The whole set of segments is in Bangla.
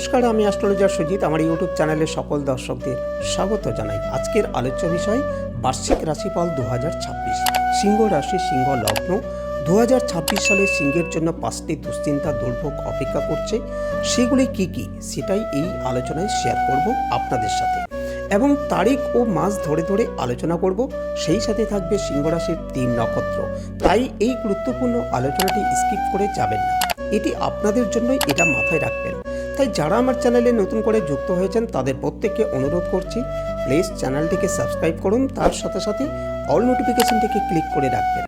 নমস্কার, আমি অ্যাস্ট্রোলজার সুজিত। আমার ইউটিউব চ্যানেলের সকল দর্শকদের স্বাগত জানাই। আজকের আলোচ্য বিষয়, বার্ষিক রাশিফল দু হাজার ছাব্বিশ। সিংহ রাশি, সিংহ লগ্ন। দু হাজার ছাব্বিশ সালে সিংহের জন্য পাঁচটি দুশ্চিন্তা দুর্ভোগ অপেক্ষা করছে। সেগুলি কি কি? সেটাই এই আলোচনায় শেয়ার করব আপনাদের সাথে। এবং তারিখ ও মাস ধরে ধরে আলোচনা করব। সেই সাথে থাকবে সিংহ রাশির তিন নক্ষত্র। তাই এই গুরুত্বপূর্ণ আলোচনাটি স্কিপ করে যাবেন না। এটি আপনাদের জন্যই এটা মাথায় রাখবেন। তাই যারা আমার চ্যানেলে নতুন করে যুক্ত হয়েছেন, তাদের প্রত্যেককে অনুরোধ করছি প্লিজ চ্যানেলটিকে সাবস্ক্রাইব করুন, তার সাথে সাথে অল নোটিফিকেশনটিকে ক্লিক করে রাখবেন।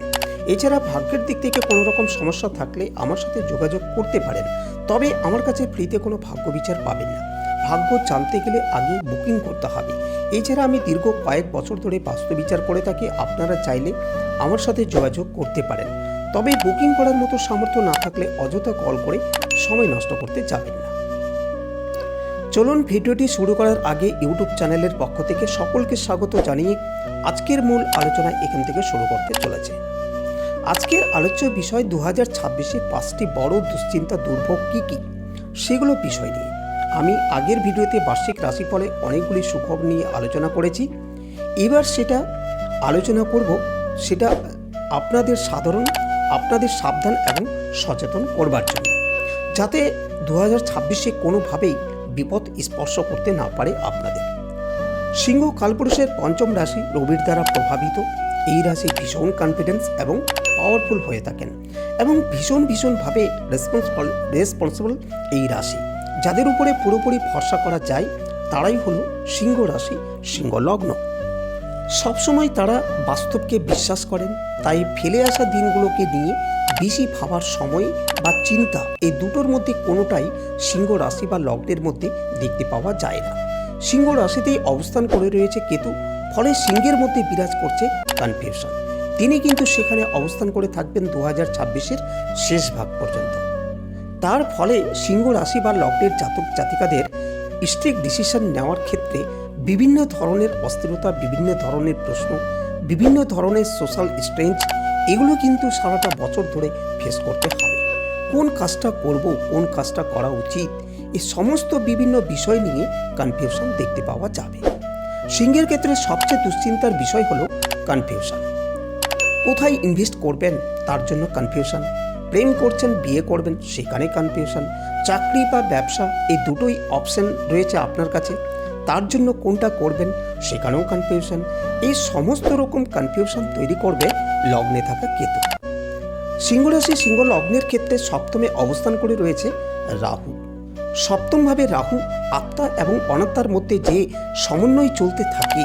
এছাড়া ভাগ্যের দিক থেকে কোনো রকম সমস্যা থাকলে আমার সাথে যোগাযোগ করতে পারেন, তবে আমার কাছে ফ্রিতে কোনো ভাগ্য বিচার পাবেন না। ভাগ্য জানতে গেলে আগে বুকিং করতে হবে। এছাড়া আমি দীর্ঘ কয়েক বছর ধরে বাস্তু বিচার করে থাকি, আপনারা চাইলে আমার সাথে যোগাযোগ করতে পারেন। তবে বুকিং করার মতো সামর্থ্য না থাকলে অযথা কল করে সময় নষ্ট করতে যাবেন চলুন ভিডিওটি শুরু করার আগে ইউটিউব চ্যানেলের পক্ষ থেকে সকলকে স্বাগত জানিয়ে আজকের মূল আলোচনা এখান থেকে শুরু করতে চলেছে। আজকের আলোচ্য বিষয় দু হাজার ছাব্বিশে পাঁচটি বড় দুশ্চিন্তা দুর্ভোগ কী কী? সেগুলো বিষয় নিয়ে। আমি আগের ভিডিওতে বার্ষিক রাশিফলে অনেকগুলি সুখবর নিয়ে আলোচনা করেছি। এবার সেটা আলোচনা করব, সেটা আপনাদের সাধারণ, আপনাদের সাবধান এবং সচেতন করবার জন্য। যাতে দু হাজার ছাব্বিশে কোনোভাবেই বিপদ স্পর্শ করতে না পারে আপনাদের। সিংহ কালপুরুষের পঞ্চম রাশি রবির দ্বারা প্রভাবিত। এই রাশি ভীষণ কনফিডেন্স এবং পাওয়ারফুল হয়ে থাকেন এবং ভীষণ ভীষণভাবে রেসপন্সিবল রেসপন্সিবল এই রাশি। যাদের উপরে পুরোপুরি ভরসা করা যায়, তারাই হলো সিংহ রাশি, সিংহ লগ্ন। সবসময় তারা বাস্তবকে বিশ্বাস করেন, তাই ফেলে আসা দিনগুলোকে নিয়ে বেশি ভাবার সময় বা চিন্তা এই দুটোর মধ্যে কোনোটাই সিংহ রাশি বা লগ্নের মধ্যে দেখতে পাওয়া যায় না। সিংহ রাশিতেই অবস্থান করে রয়েছে কেতু, ফলে সিংহের মধ্যে বিরাজ করছে কনফিউশন তিনি কিন্তু সেখানে অবস্থান করে থাকবেন দু হাজার ছাব্বিশের শেষ ভাগ পর্যন্ত। তার ফলে সিংহ রাশি বা লগ্নের জাতক জাতিকাদের স্ট্রিক ডিসিশন নেওয়ার ক্ষেত্রে বিভিন্ন ধরনের অস্থিরতা, বিভিন্ন ধরনের প্রশ্ন, বিভিন্ন ধরনের সোশ্যাল স্ট্রেঞ্জ এগুলো কিন্তু সারাটা বছর ধরে ফেস করতে হবে। কোন কাজটা করব, কোন কাজটা করা উচিত এই সমস্ত বিভিন্ন বিষয় নিয়ে কনফিউশন দেখতে পাওয়া যাবে। সিংহের ক্ষেত্রে সবচেয়ে দুশ্চিন্তার বিষয় হলো কনফিউশন কোথায় ইনভেস্ট করবেন, তার জন্য কনফিউশন প্রেম করছেন, বিয়ে করবেন, সেখানে কনফিউশন চাকরি বা ব্যবসা, এই দুটোই অপশন রয়েছে আপনার কাছে। তার জন্য কোনটা করবেন, সেখানেও কনফিউশন এই সমস্ত রকম কনফিউশন তৈরি করবে লগ্নে থাকা কেতু। সিংহরাশি সিংহ লগ্নের ক্ষেত্রে সপ্তমে অবস্থান করে রয়েছে রাহু। সপ্তমভাবে রাহু আত্মা এবং অনাত্মার মধ্যে যে সমন্বয় চলতে থাকে,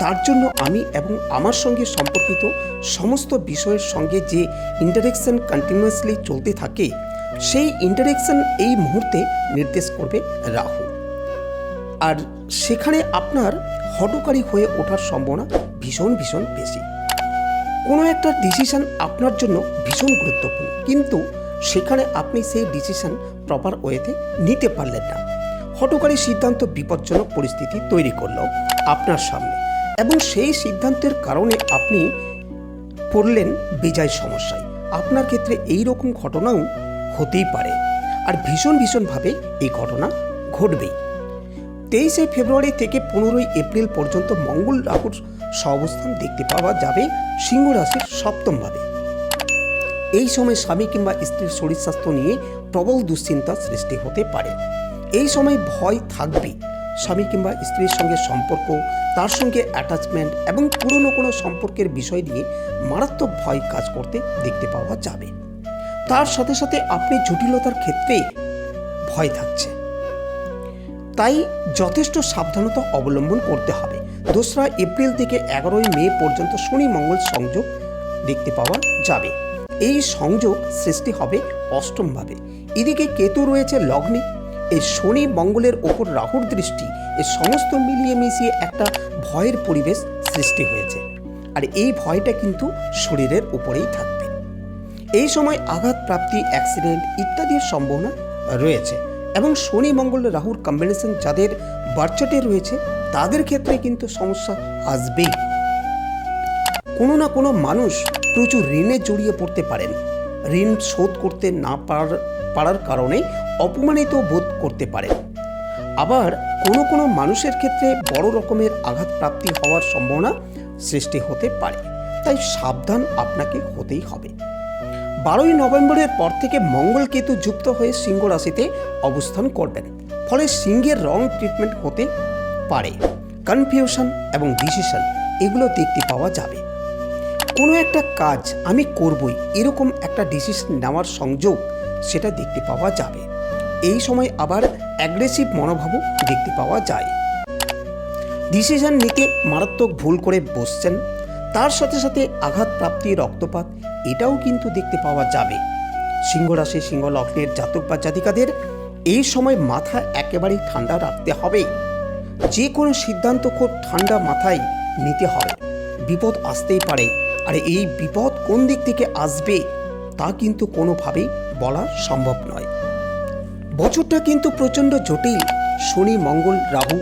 তার জন্য আমি এবং আমার সঙ্গে সম্পর্কিত সমস্ত বিষয়ের সঙ্গে যে ইন্টারেকশন কন্টিনিউয়াসলি চলতে থাকে, সেই ইন্টারেকশন এই মুহূর্তে নির্দেশ করবে রাহু। আর সেখানে আপনার হটকারী হয়ে ওঠার সম্ভাবনা ভীষণ ভীষণ বেশি। কোনো একটা ডিসিশন আপনার জন্য ভীষণ গুরুত্বপূর্ণ। কিন্তু সেখানে আপনি সেই ডিসিশন প্রপার ওয়েতে নিতে পারলেন না। হটকারী সিদ্ধান্ত বিপজ্জনক পরিস্থিতি তৈরি করল আপনার সামনে। এবং সেই সিদ্ধান্তের কারণে আপনি পড়লেন বেজায় সমস্যায়। আপনার ক্ষেত্রে এই রকম ঘটনাও হতেই পারে। আর ভীষণ ভীষণভাবে এই ঘটনা ঘটবেই। তেইশে ফেব্রুয়ারি থেকে পনেরোই এপ্রিল পর্যন্ত মঙ্গল রাহুর সহাবস্থান দেখতে পাওয়া যাবে সিংহ রাশির সপ্তমভাবে এই সময় স্বামী কিংবা স্ত্রীর শরীর স্বাস্থ্য নিয়ে প্রবল দুশ্চিন্তা সৃষ্টি হতে পারে। এই সময় ভয় থাকবে। স্বামী কিংবা স্ত্রীর সঙ্গে সম্পর্ক, তার সঙ্গে অ্যাটাচমেন্ট এবং পুরনো কোনো সম্পর্কের বিষয় নিয়ে মারাত্মক ভয় কাজ করতে দেখতে পাওয়া যাবে। তার সাথে সাথে আপনি জটিলতার ক্ষেত্রে ভয় থাকছে। তাই যথেষ্ট সাবধানতা অবলম্বন করতে হবে। দোসরা এপ্রিল থেকে এগারোই মে পর্যন্ত শনি মঙ্গল সংযোগ দেখতে পাওয়া যাবে। এই সংযোগ সৃষ্টি হবে অষ্টমভাবে। এদিকে কেতু রয়েছে লগ্নে। এই শনি মঙ্গলের ওপর রাহুর দৃষ্টি এই সমস্ত মিলিয়ে মিশিয়ে একটা ভয়ের পরিবেশ সৃষ্টি হয়েছে। আর এই ভয়টা কিন্তু শরীরের উপরেই থাকবে। এই সময় আঘাত প্রাপ্তি, অ্যাক্সিডেন্ট ইত্যাদির সম্ভাবনা রয়েছে। এবং শনি মঙ্গল রাহুর কম্বিনেশন যাদের বার্চাটে রয়েছে তাদের ক্ষেত্রে কিন্তু সমস্যা আসবেই। কোনো না কোনো মানুষ প্রচুর ঋণে জড়িয়ে পড়তে পারেন। ঋণ শোধ করতে না পারার কারণে অপমানিত বোধ করতে পারে আবার কোনো কোনো মানুষের ক্ষেত্রে বড় রকমের আঘাত প্রাপ্তি হওয়ার সম্ভাবনা সৃষ্টি হতে পারে। তাই সাবধান আপনাকে হতেই হবে। বারোই নভেম্বরের পর থেকে মঙ্গল কেতু যুক্ত হয়ে সিংহ রাশিতে অবস্থান করবেন। ফলে সিংহের রং ট্রিটমেন্ট হতে পারে। কনফিউশন এবং ডিসিশন এগুলো দেখতে পাওয়া যাবে। কোনো একটা কাজ আমি করবই, এরকম একটা ডিসিশন নেওয়ার সংযোগ সেটা দেখতে পাওয়া যাবে। এই সময় আবার অ্যাগ্রেসিভ মনোভাবও দেখতে পাওয়া যায়। ডিসিশন নিতে মারাত্মক ভুল করে বসছেন, তার সাথে সাথে আঘাত প্রাপ্তি রক্তপাত, এটাও কিন্তু দেখতে পাওয়া যাবে। সিংহ রাশি, সিংহ লগ্নের জাতক বা জাতিকাদের এই সময় মাথা একেবারেই ঠান্ডা রাখতে হবে। যে কোনো সিদ্ধান্ত খুব ঠান্ডা মাথায় নিতে হবে। বিপদ আসতেই পারে। আর এই বিপদ কোন দিক থেকে আসবে তা কিন্তু কোনোভাবেই বলা সম্ভব নয়। বছরটা কিন্তু প্রচণ্ড জটিল। শনি, মঙ্গল, রাহু।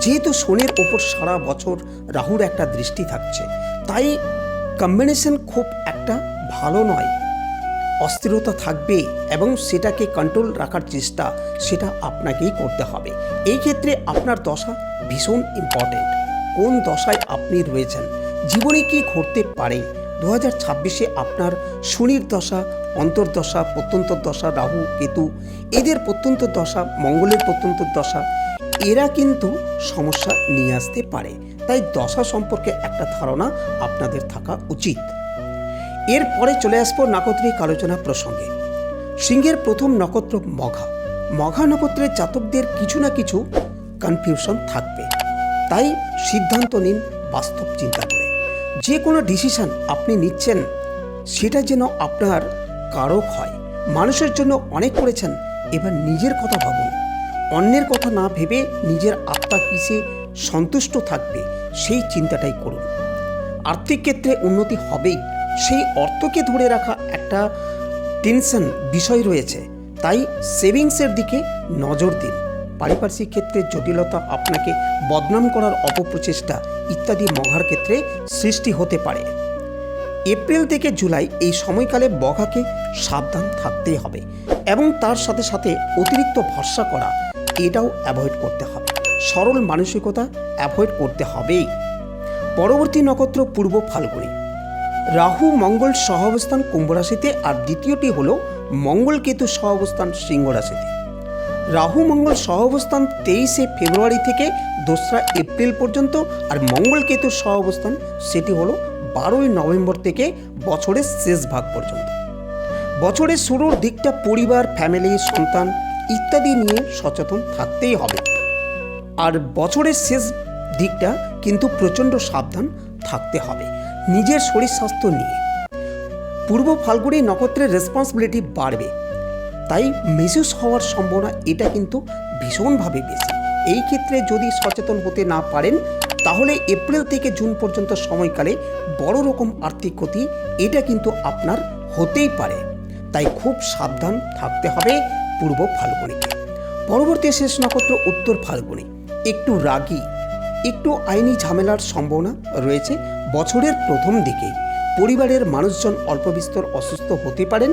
যেহেতু শনির ওপর সারা বছর রাহুর একটা দৃষ্টি থাকছে, তাই কম্বিনেশন খুব একটা ভালো নয়। অস্থিরতা থাকবে এবং সেটাকে কন্ট্রোল রাখার চেষ্টা সেটা আপনাকেই করতে হবে। এই ক্ষেত্রে আপনার দশা ভীষণ ইম্পর্টেন্ট কোন দশায় আপনি রয়েছেন? জীবনে কি ঘটতে পারে? দু হাজার ছাব্বিশে আপনার শনির দশা অন্তর্দশা প্রত্যন্ত দশা, রাহু, কেতু, এদের প্রত্যন্ত দশা, মঙ্গলের প্রত্যন্ত দশা, এরা কিন্তু সমস্যা নিয়ে আসতে পারে। তাই দশা সম্পর্কে একটা ধারণা আপনাদের থাকা উচিত। এরপরে চলে আসব নাকত্রিক আলোচনা প্রসঙ্গে। সিংহের প্রথম নক্ষত্র মঘা। মঘা নক্ষত্রের জাতকদের কিছু না কিছু কনফিউশন থাকবে। তাই সিদ্ধান্ত নিন বাস্তব চিন্তা করে। যে কোনো ডিসিশন আপনি নিচ্ছেন, সেটা যেন আপনার কারক হয়। মানুষের জন্য অনেক করেছেন, এবার নিজের কথা ভাবুন। অন্যের কথা না ভেবে নিজের আত্মা কিসে সন্তুষ্ট থাকবে, সেই চিন্তাটাই করুন। আর্থিক ক্ষেত্রে উন্নতি হবেই। সেই অর্থকে ধরে রাখা একটা টেনশন বিষয় রয়েছে। তাই সেভিংসের দিকে নজর দিন। পারিপার্শ্বিক ক্ষেত্রে জটিলতা আপনাকে বদনাম করার অপপ্রচেষ্টা ইত্যাদি মঘার ক্ষেত্রে সৃষ্টি হতে পারে। এপ্রিল থেকে জুলাই এই সময়কালে বঘাকে সাবধান থাকতেই হবে এবং তার সাথে সাথে অতিরিক্ত ভরসা করা, এটাও অ্যাভয়েড করতে হবে। সরল মানসিকতা অ্যাভয়েড করতে হবেই। পরবর্তী নক্ষত্র পূর্ব ফাল্গুনি। রাহু মঙ্গল সহাবস্থান কুম্ভ রাশিতে আর দ্বিতীয়টি হল মঙ্গল কেতু সহাবস্থান সিংহ রাশিতে। রাহু মঙ্গল সহাবস্থান তেইশে ফেব্রুয়ারি থেকে দোসরা এপ্রিল পর্যন্ত আর মঙ্গল কেতুর সহাবস্থান সেটি হলো বারোই নভেম্বর থেকে বছরের শেষ ভাগ পর্যন্ত। বছরের শুরুর দিকটা পরিবার ফ্যামিলি সন্তান ইত্যাদি নিয়ে সচেতন থাকতেই হবে। আর বছরের শেষ দিকটা কিন্তু প্রচণ্ড সাবধান থাকতে হবে। নিজের শরীর স্বাস্থ্য নিয়ে। পূর্ব ফাল্গুনি নক্ষত্রের রেসপন্সিবিলিটি বাড়বে। তাই মিসইউজ হওয়ার সম্ভাবনা এটা কিন্তু ভীষণভাবে বেশি। এই ক্ষেত্রে যদি সচেতন হতে না পারেন, তাহলে এপ্রিল থেকে জুন পর্যন্ত সময়কালে বড় রকম আর্থিক ক্ষতি এটা কিন্তু আপনার হতেই পারে। তাই খুব সাবধান থাকতে হবে পূর্ব ফাল্গুনিকে পরবর্তী শেষ নক্ষত্র উত্তর ফাল্গুনি। একটু রাগী, একটু আইনি ঝামেলার সম্ভাবনা রয়েছে। বছরের প্রথম দিকে পরিবারের মানুষজন অল্প বিস্তর অসুস্থ হতে পারেন।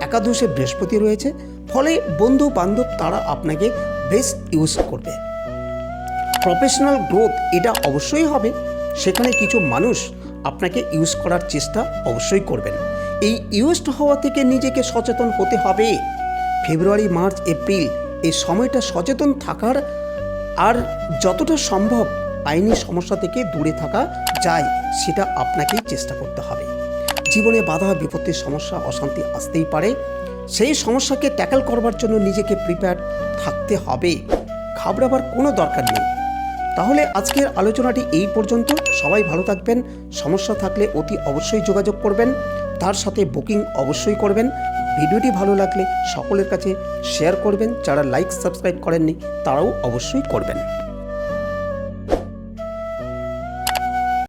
একাদশে বৃহস্পতি রয়েছে, ফলে বন্ধু বান্ধব তারা আপনাকে বেশ ইউজ করবে। প্রফেশনাল গ্রোথ এটা অবশ্যই হবে। সেখানে কিছু মানুষ আপনাকে ইউজ করার চেষ্টা অবশ্যই করবেন। এই ইউজড হওয়া থেকে নিজেকে সচেতন হতে হবে। ফেব্রুয়ারি, মার্চ, এপ্রিল এই সময়টা সচেতন থাকার আর যতটা সম্ভব আইনি সমস্যা থেকে দূরে থাকা যায়, সেটা আপনাকেই চেষ্টা করতে হবে। জীবনে বাধা বিপত্তির সমস্যা, অশান্তি আসতেই পারে। সেই সমস্যাকে ট্যাকেল করবার জন্য নিজেকে প্রিপেয়ার থাকতে হবে। ঘাবড়াবার কোনো দরকার নেই। তাহলে আজকের আলোচনাটি এই পর্যন্ত। সবাই ভালো থাকবেন। সমস্যা থাকলে অতি অবশ্যই যোগাযোগ করবেন। তার সাথে বুকিং অবশ্যই করবেন। ভিডিওটি ভালো লাগলে সকলের কাছে শেয়ার করবেন। যারা লাইক সাবস্ক্রাইব করেননি, তারাও অবশ্যই করবেন।